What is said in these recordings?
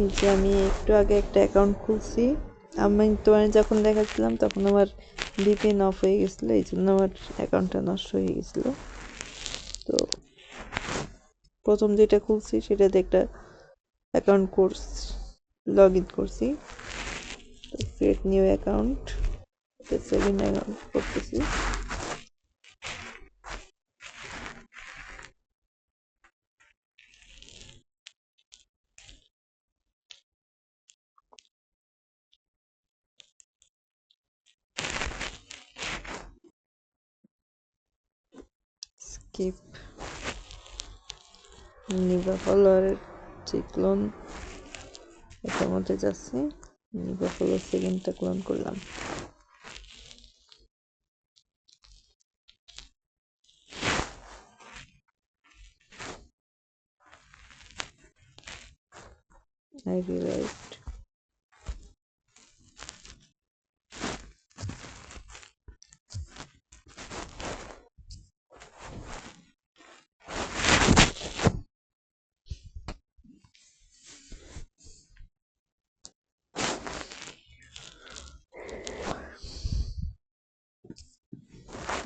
এই যে আমি একটু আগে একটা অ্যাকাউন্ট খুলছি। আমি তোমার যখন দেখাচ্ছিলাম, তখন আমার ভিপিএন অফ হয়ে গেছিল, এই জন্য আমার অ্যাকাউন্টটা নষ্ট হয়ে গেছিল। তো প্রথম যেটা খুলছি, সেটাতে একটা অ্যাকাউন্ট কোর্স লগ ইন করছি create new account saving account করতেছি। Skip. নিবা ফলোয়ারের যে ক্লোন এটার মধ্যে যাচ্ছি নিবা ফলোয়ার সেকেন্ডটা ক্লোন করলাম I rewrite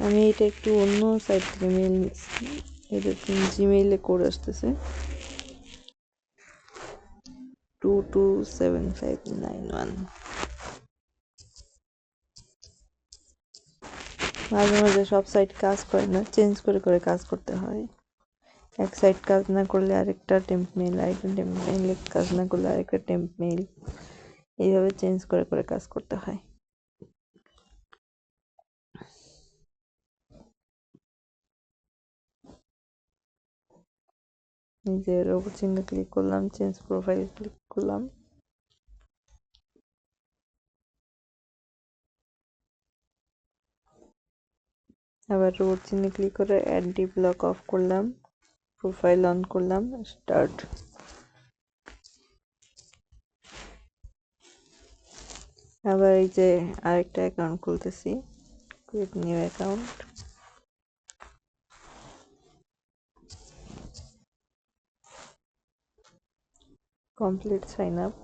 আমি এটা একটু অন্য সাইট থেকে মেল নিচ্ছি। এটা জিমেইলে কোড আসতেছে। Two two seven five nine one মাঝে মাঝে সব সাইট কাজ করে না চেঞ্জ করে করে কাজ করতে হয়। এক সাইট কাজ না করলে আরেকটা টেম্প মেল আরেকটা টেম্প মেল কাজ না করলে আরেকটা টেম্প মেল এইভাবে চেঞ্জ করে করে কাজ করতে হয়। যে রোবট চিহ্ন ক্লিক করলাম চেঞ্জ প্রোফাইল ক্লিক করলাম। আবার রোবট চিহ্ন ক্লিক করে অ্যাড ডি ব্লক অফ করলাম প্রোফাইল অন করলাম স্টার্ট আবার এই যে আরেকটা account খুলতেছি create new account complete sign up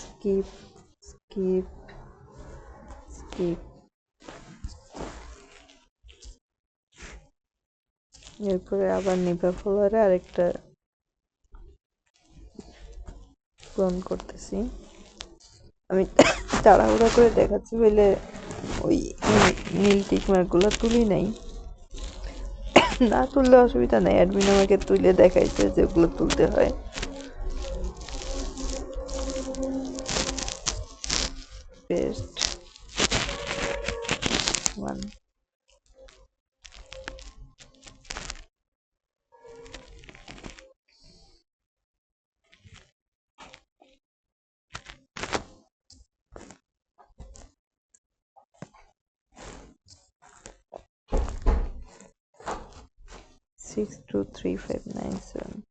skip skip skip. এরপরে আবার নিভা ফলোয়ারে আরেকটা ক্লোন করতেছি। আমি তাড়াহুড়া করে দেখাচ্ছি বলে ওই নীল টিকমার্কগুলো তুলি নাই। না তুললে অসুবিধা নাই। অ্যাডমিন আমাকে তুলে দেখাইছে যেগুলো তুলতে হয়। Paste one six two three five nine seven.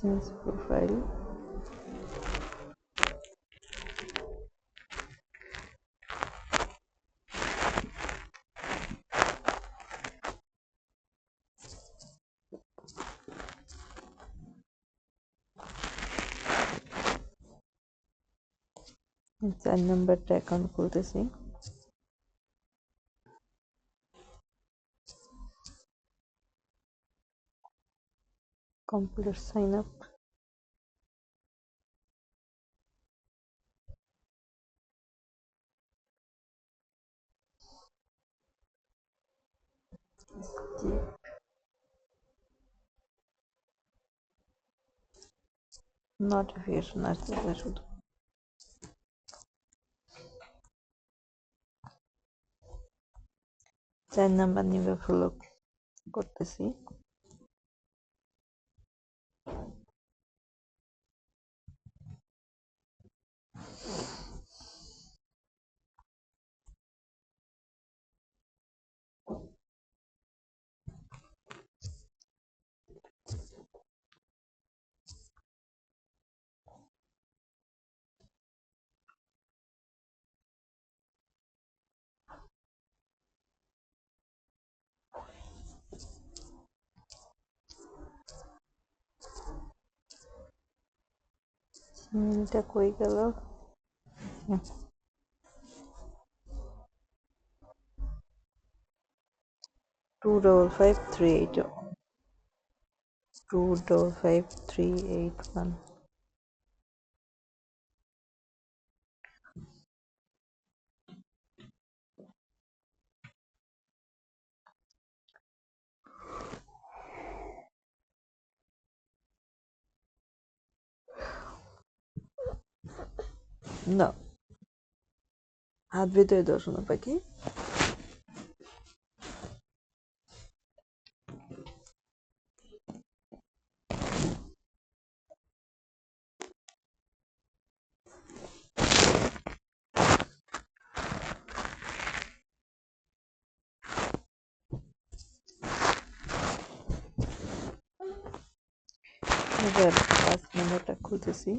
distance profile it's a number track on processing computer sign up Not wiesz na zarzut. Ten number never look. Good. মিলটা কই গেল two double five three eight two double five three eight one না হাত ভিতরে দাও শোনো পাখি এবার পাঁচ নম্বরটা খুঁজেছি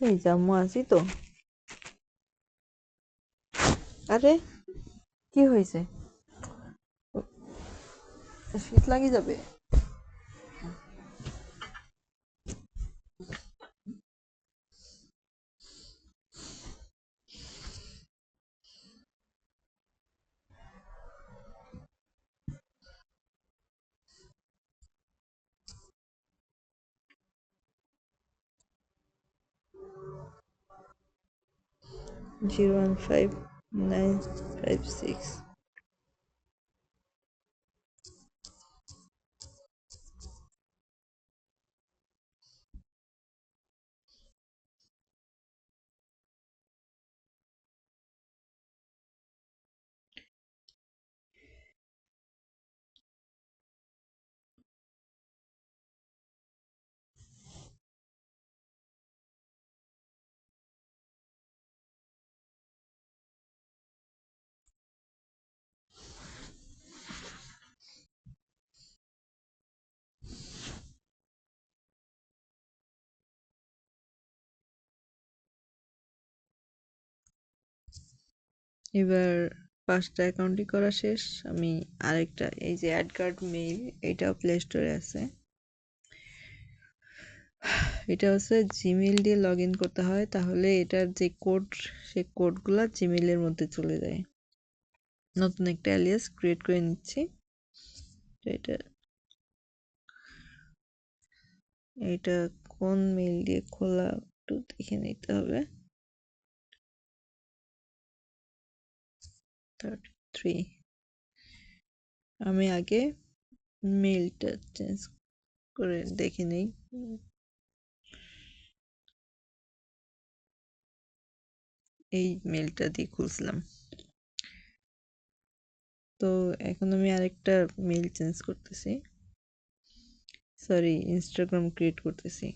এই জাম্মু আছি তো আরে কি হয়েছে শীত লাগি যাবে 0 and 5 9 5 6 এবার পাঁচটা অ্যাকাউন্টই করা শেষ। আমি আরেকটা, এই যে অ্যাড কার্ড মেইল এটাও প্লে স্টোরে আছে। এটা হচ্ছে জিমেল দিয়ে লগ ইন করতে হয়, তাহলে এটার যে কোড সে কোডগুলো জিমেলের মধ্যে চলে যায়। নতুন একটা অ্যালিয়াস ক্রিয়েট করে নিচ্ছি। এটা এটা কোন মেল দিয়ে খোলা একটু দেখে নিতে হবে। থ্রি আমি আগে মেলটা চেঞ্জ করে দেখে নেই। এই মেলটা দিয়ে খুলছিলাম। তো এখন আমি আরেকটা মেল চেঞ্জ করতেছি। সরি ইনস্টাগ্রাম ক্রিয়েট করতেছি।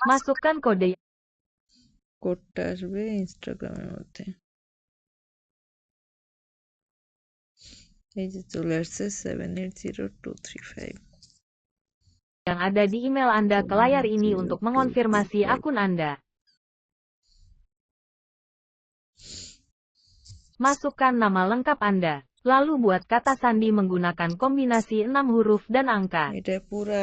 Masukkan kode কোডটা আসবে ইনস্টাগ্রামের মধ্যে এই যে চলে আসছে seven eight zero two three five yang ada di email Anda ke layar ini untuk mengonfirmasi akun Anda. Masukkan nama lengkap Anda. Lalu buat kata sandi menggunakan kombinasi 6 huruf dan angka. এটা পুরা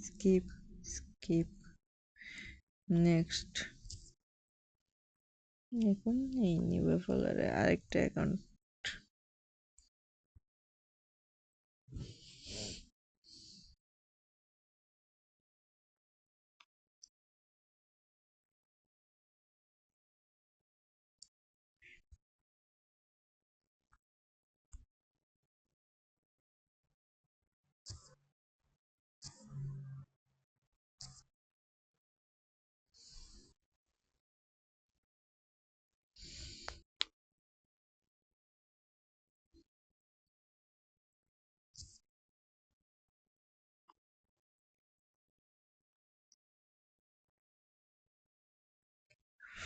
Skip skip next এখন এই নিবে ফলারে আরেকটা account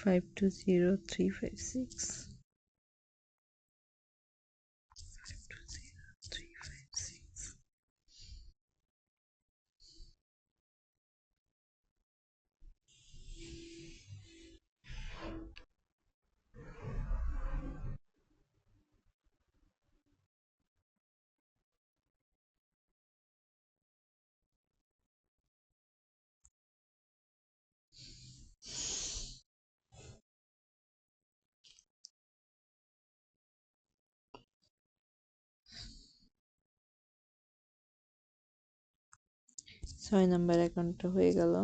Five two zero three five six. ছয় number অ্যাকাউন্টটা হয়ে গেল।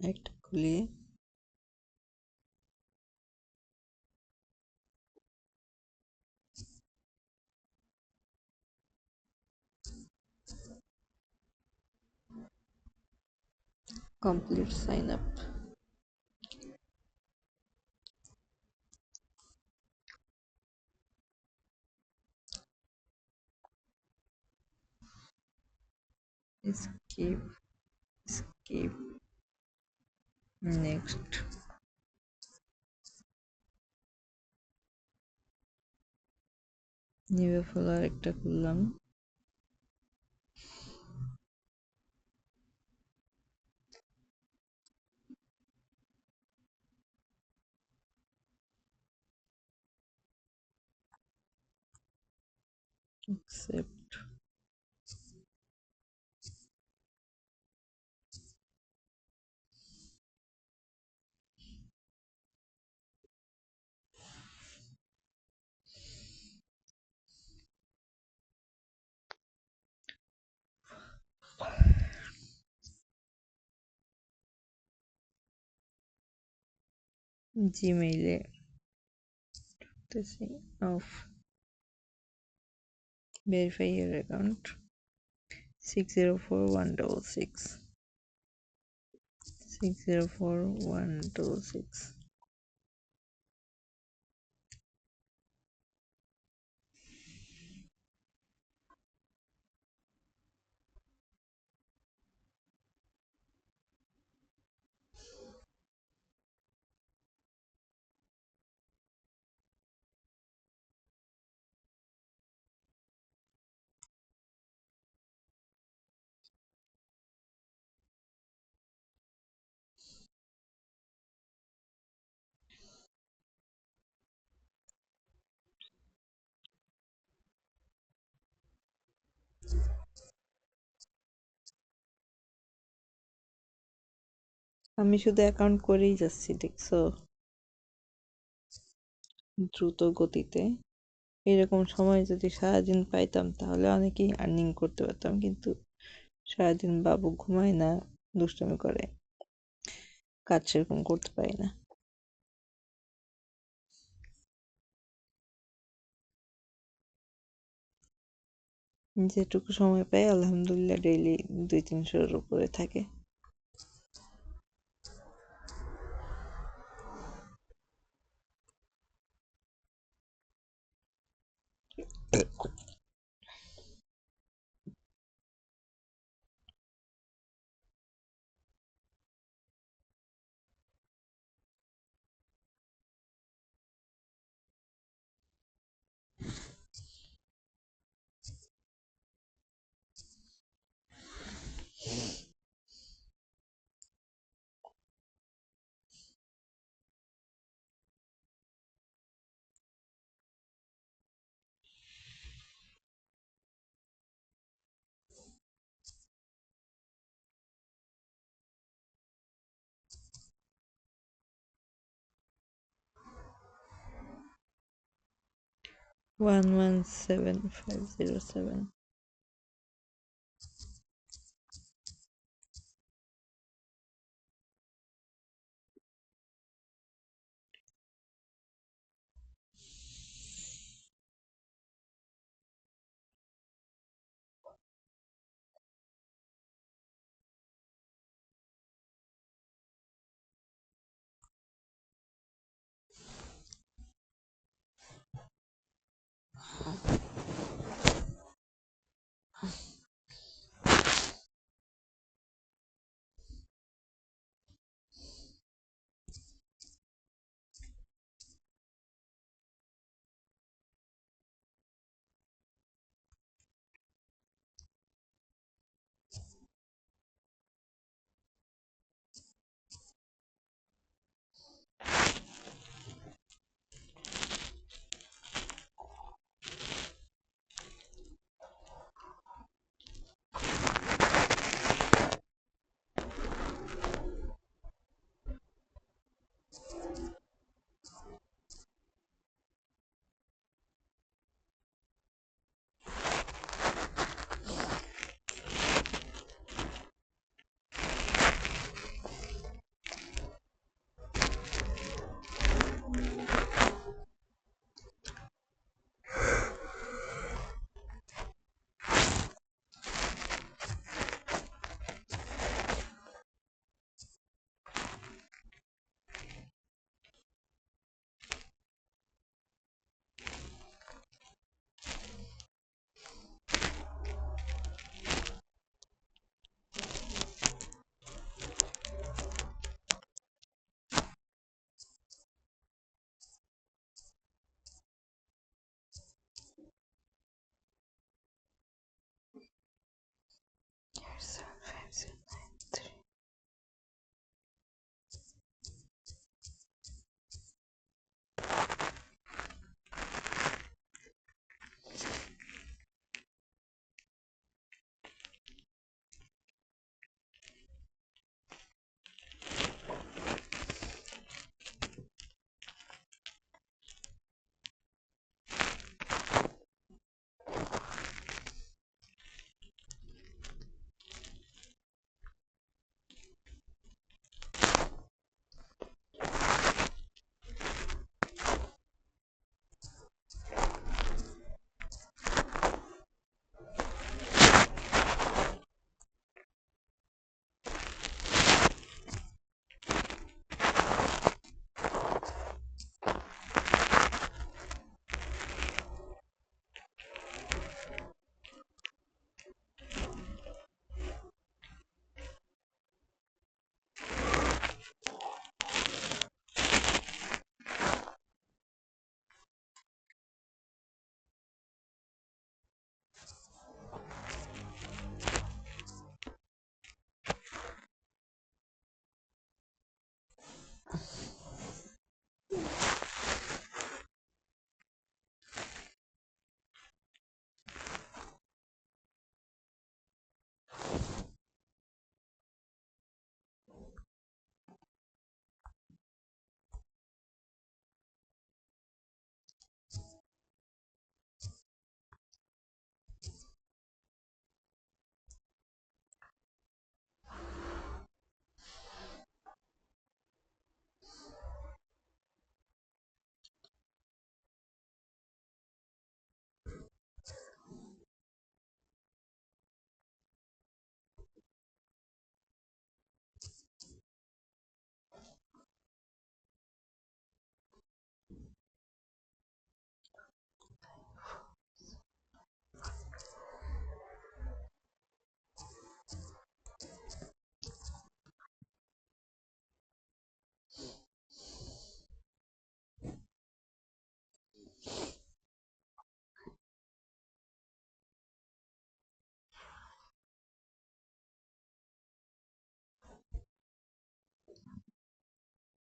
একটা খুলি। Complete sign up skip skip next নিবে ফলোয়ার একটা খুললাম accept জিমেইলে ঢুকতেছি of verify your account 604166 604166 আমি শুধু অ্যাকাউন্ট করেই যাচ্ছি দেখছ দ্রুত গতিতে। এরকম সময় যদি সারাদিন পাইতাম, তাহলে অনেকেই আর্নিং করতে পারতাম, কিন্তু সারাদিন বাবু ঘুমায় না, দুষ্টমি করে। কাজ সেরকম করতে পারি না। যেটুকু সময় পাই, আলহামদুলিল্লাহ ডেইলি দুই তিনশোর উপরে থাকে। はい。one one seven five zero seven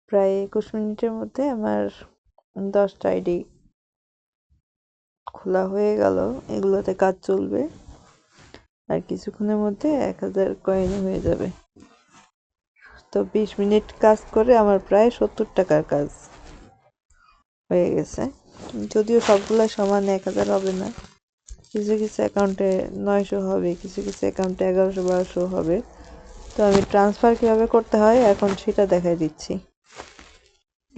প্রায় একুশ মিনিটের মধ্যে আমার দশটা আইডি খোলা হয়ে গেল। এগুলোতে কাজ চলবে। আর কিছুক্ষণের মধ্যে এক হাজার কয়েন হয়ে যাবে। তো বিশ মিনিট কাজ করে আমার প্রায় সত্তর টাকার কাজ হয়ে গেছে। যদিও সবগুলো সমান এক হাজার হবে না। কিছু কিছু অ্যাকাউন্টে নয়শো হবে, কিছু কিছু অ্যাকাউন্টে এগারোশো, বারোশো হবে। তো আমি ট্রান্সফার কীভাবে করতে হয়, এখন সেটা দেখাই দিচ্ছি।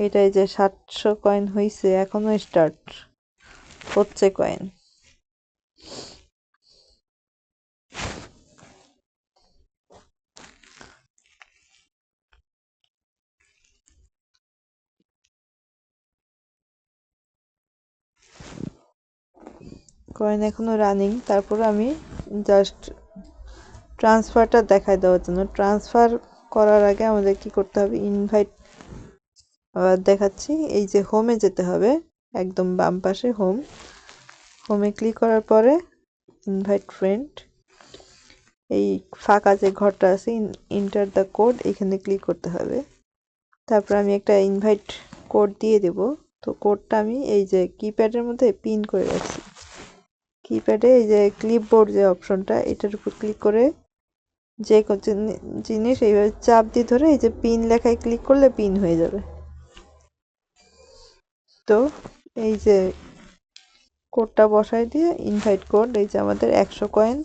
এটাই যে সাতশো কয়েন হয়েছে এখনও স্টার্ট হচ্ছে কয়েন কয়েন এখনও রানিং তারপর আমি জাস্ট ট্রান্সফারটা দেখাই দেওয়ার জন্য। ট্রান্সফার করার আগে আমাদের কি করতে হবে? ইনভাইট আবার দেখাচ্ছি, এই যে হোমে যেতে হবে, একদম বাম পাশে হোম হোমে ক্লিক করার পরে ইনভাইট ফ্রেন্ড এই ফাঁকা যে ঘরটা আছে ইন্টার দ্য কোড এখানে ক্লিক করতে হবে। তারপর আমি একটা ইনভাইট কোড দিয়ে দেব। তো কোডটা আমি এই যে কিপ্যাডের মধ্যে পিন করে রাখছি। কিপ্যাডে এই যে ক্লিপবোর্ড যে অপশনটা এটার উপর ক্লিক করে যে জিনিস, এইভাবে চাপ দিয়ে ধরে এই যে পিন লেখায় ক্লিক করলে পিন হয়ে যাবে। তো এই যে কোডটা বসাই দিয়ে ইনভাইট কোড এই যে আমাদের একশো কয়েন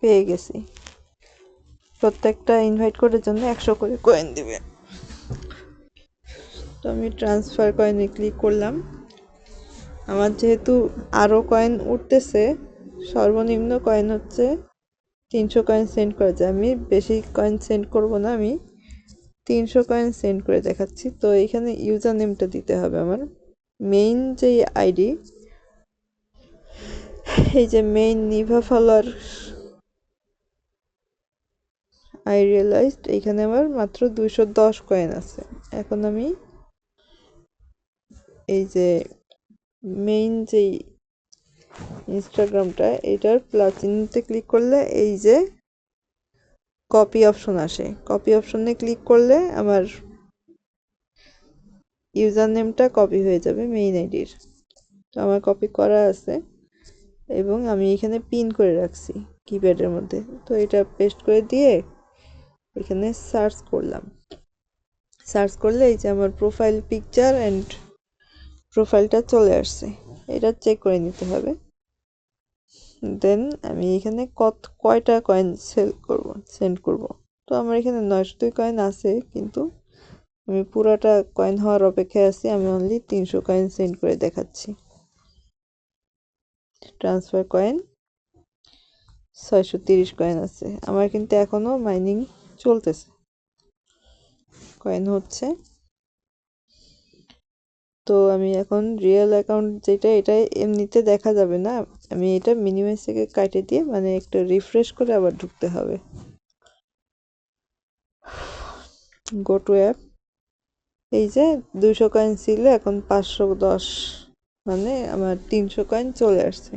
পেয়ে গেছি। প্রত্যেকটা ইনভাইট কোডের জন্য একশো করে কয়েন দিবে। তো আমি ট্রান্সফার কয়েনে ক্লিক করলাম। আমার যেহেতু আরও কয়েন উঠতেছে, সর্বনিম্ন কয়েন হচ্ছে তিনশো কয়েন সেন্ড করা যায়। আমি বেশি কয়েন সেন্ড করব না আমি। তিনশো কয়েন সেন্ড করে দেখাচ্ছি। তো এখানে ইউজার নেমটা দিতে হবে আমার। মেইন যে আইডি এই যে main Nibha follower I realised এখানে আমার মাত্র দুইশো দশ কয়েন আছে। এখন আমি এই যে মেইন যেই ইনস্টাগ্রামটা এটার প্লাস ক্লিক করলে এই যে কপি অপশন আসে। কপি অপশনে ক্লিক করলে আমার ইউজার নেমটা কপি হয়ে যাবে মেইন আইডির তো আমার কপি করা আছে এবং আমি এখানে পিন করে রাখছি কিপ্যাডের মধ্যে। তো এটা পেস্ট করে দিয়ে এখানে সার্চ করলাম। সার্চ করলে এই যে আমার প্রোফাইল পিকচার অ্যান্ড প্রোফাইলটা চলে আসছে। এটা চেক করে নিতে হবে। দেন আমি এখানে কত, কয়টা কয়েন সেল করব সেন্ড করব। তো আমার এখানে নয়শো দুই কয়েন আছে, কিন্তু আমি পুরাটা কয়েন হওয়ার অপেক্ষায় আছি, আমি অনলি তিনশো কয়েন সেন্ড করে দেখাচ্ছি। ট্রান্সফার কয়েন ছয়শো তিরিশ কয়েন আছে। আমার কিন্তু এখনও মাইনিং চলতেছে। কয়েন হচ্ছে তো আমি এখন রিয়েল অ্যাকাউন্ট যেটা, এটা এমনিতে দেখা যাবে না। আমি এটা মিনিমাইজ থেকে কাটিয়ে দিয়ে মানে একটা রিফ্রেশ করে আবার ঢুকতে হবে। গো টু অ্যাপ এই যে দুশো কয়েন ছিল, এখন পাঁচশো দশ মানে আমার তিনশো কয়েন চলে আসছে।